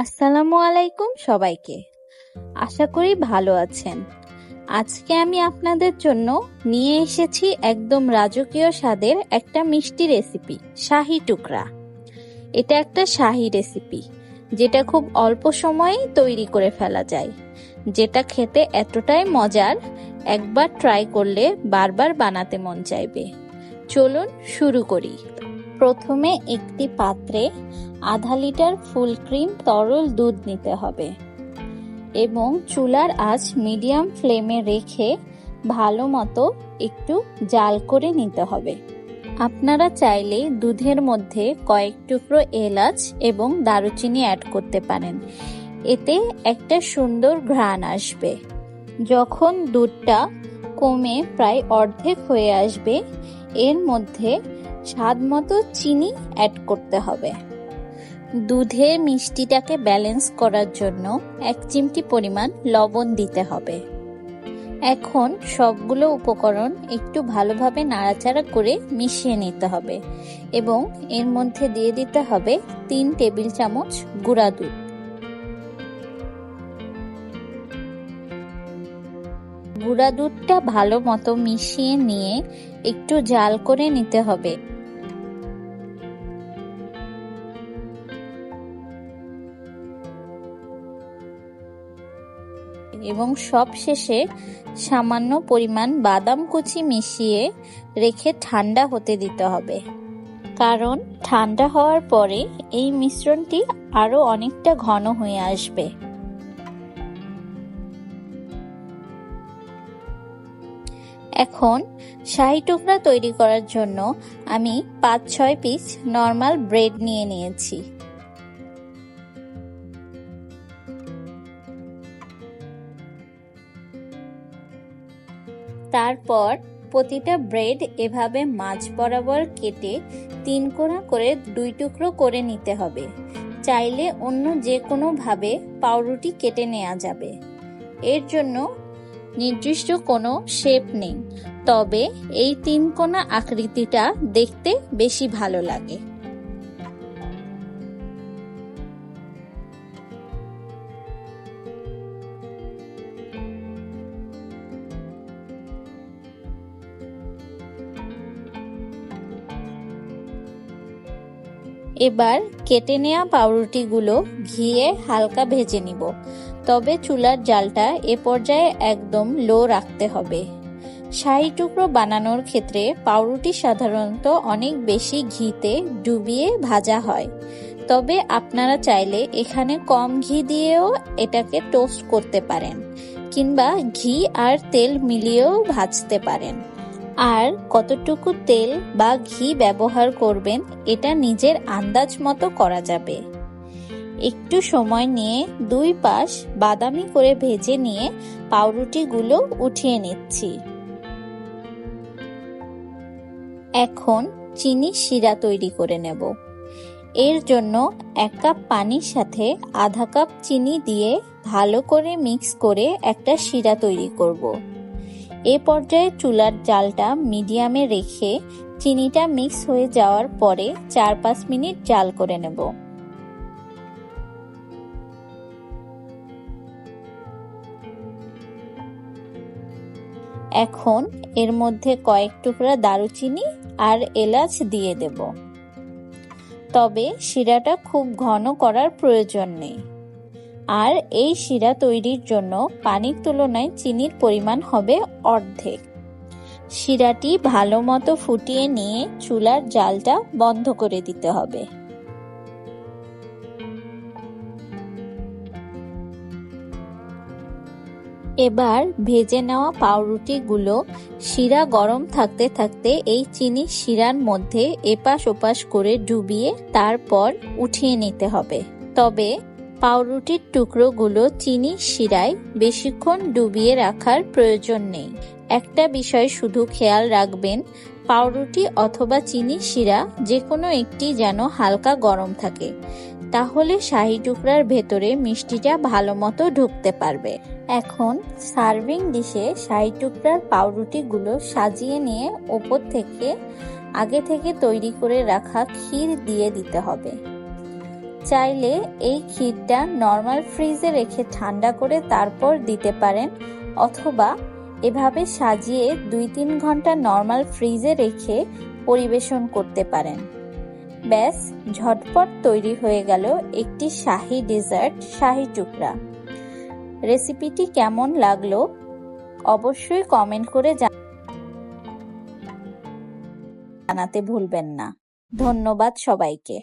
আসসালামু আলাইকুম সবাইকে। আশা করি ভালো আছেন। আজকে আমি আপনাদের জন্য নিয়ে এসেছি একদম রাজকীয় স্বাদের একটা মিষ্টি রেসিপি, শাহি টুকরা। এটা একটা শাহি রেসিপি, যেটা খুব অল্প সময়েই তৈরি করে ফেলা যায়। যেটা খেতে এতটাই মজার, একবার ট্রাই করলে বারবার বানাতে মন চাইবে। চলুন শুরু করি। প্রথমে একটি পাত্রে আধা লিটার ফুল ক্রিম তরল দুধ নিতে হবে এবং চুলার আঁচ মিডিয়াম ফ্লেমে রেখে ভালো মতো একটু জাল করে নিতে হবে। আপনারা চাইলে দুধের মধ্যে কয়েক টুকরো এলাচ এবং দারুচিনি অ্যাড করতে পারেন। এতে একটা সুন্দর ঘ্রাণ আসবে। যখন দুধটা কমে প্রায় অর্ধেক হয়ে আসবে এর মধ্যে স্বাদ মতো চিনি অ্যাড করতে হবে। দুধে মিষ্টিটাকে ব্যালেন্স করার জন্য এক চিমটি পরিমাণ লবণ দিতে হবে। এখন সবগুলো উপকরণ একটু ভালোভাবে নাড়াচাড়া করে মিশিয়ে নিতে হবে এবং এর মধ্যে দিয়ে দিতে হবে তিন টেবিল চামচ গুঁড়া দুধ। গুঁড়া দুধটা ভালো মতো মিশিয়ে নিয়ে একটু জাল করে নিতে হবে। এবং সব শেষে সামান্য পরিমাণ বাদাম কুচি মিশিয়ে রেখে ঠান্ডা হতে দিতে হবে। কারণ ঠান্ডা হওয়ার পরে এই মিশ্রণটি আরও অনেকটা ঘন হয়ে আসবে। এখন শাহি টুকরা তৈরি করার জন্য আমি পাঁচ, ছয় পিস নর্মাল ব্রেড নিয়ে নিয়েছি। তারপর প্রতিটা ব্রেড এভাবে মাছ বরাবর কেটে তিন কোণা করে দুই টুকরো করে নিতে হবে। চাইলে অন্য যে কোনোভাবে পাউরুটি কেটে নেওয়া যাবে। এর জন্য নির্দিষ্ট কোনো শেপ নেই। তবে এই তিন কোণা আকৃতিটা দেখতে বেশি ভালো লাগে। এবার কেটে নেওয়া পাউরুটিগুলো ঘিয়ে হালকা ভেজে নিব। তবে চুলার জালটা এ পর্যায়ে একদম লো রাখতে হবে। শাহি টুকরো বানানোর ক্ষেত্রে পাউরুটি সাধারণত অনেক বেশি ঘিতে ডুবিয়ে ভাজা হয়। তবে আপনারা চাইলে এখানে কম ঘি দিয়েও এটাকে টোস্ট করতে পারেন, কিংবা ঘি আর তেল মিলিয়েও ভাজতে পারেন। আর কতটুকু তেল বা ঘি ব্যবহার করবেন, এটা নিজের আন্দাজ মতো করা যাবে। একটু সময় নিয়ে দুই পাশ বাদামি করে ভেজে নিয়ে পাউরুটিগুলো উঠিয়ে নিচ্ছি। এখন চিনি শিরা তৈরি করে নেব। এর জন্য এক কাপ পানির সাথে আধা কাপ চিনি দিয়ে ভালো করে মিক্স করে একটা শিরা তৈরি করব। এ পর্যায়ে চুলার জালটা মিডিয়ামে রেখে চিনিটা মিক্স হয়ে যাওয়ার পরে চার পাঁচ মিনিট জাল করে নেব। এখন এর মধ্যে কয়েক টুকরা দারুচিনি আর এলাচ দিয়ে দেব। তবে শিরাটা খুব ঘন করার প্রয়োজন নেই। আর এই শিরা তৈরির জন্য পানির তুলনায় চিনির পরিমাণ হবে অর্ধেক। শিরাটি ভালো মতো ফুটিয়ে নিয়ে চুলার জালটা বন্ধ করে দিতে হবে। এবার ভেজে নেওয়া পাউরুটিগুলো শিরা গরম থাকতে থাকতে এই চিনি শিরার মধ্যে এপাশ ওপাশ করে ডুবিয়ে তারপর উঠিয়ে নিতে হবে। তবে পাউরুটির টুকরোগুলো চিনি, শিরায় বেশিক্ষণ ডুবিয়ে রাখার প্রয়োজন নেই। একটা বিষয় শুধু খেয়াল রাখবেন, পাউরুটি অথবা চিনি, শিরা যে কোনো একটি যেন হালকা গরম থাকে, তাহলে শাহি টুকরার ভেতরে মিষ্টিটা ভালো মতো ঢুকতে পারবে। এখন সার্ভিং ডিশে শাহি টুকরার পাউরুটিগুলো সাজিয়ে নিয়ে ওপর থেকে আগে থেকে তৈরি করে রাখা ক্ষীর দিয়ে দিতে হবে। চাইলে এই ক্ষীরটা নর্মাল ফ্রিজে রেখে ঠান্ডা করে তারপর দিতে পারেন, অথবা এভাবে সাজিয়ে দুই তিন ঘণ্টা নর্মাল ফ্রিজে রেখে পরিবেশন করতে পারেন। ব্যাস, ঝটপট তৈরি হয়ে গেল একটি শাহি ডেজার্ট শাহি টুকরা। রেসিপিটি কেমন লাগল অবশ্যই কমেন্ট করে জানাতে ভুলবেন না। ধন্যবাদ সবাইকে।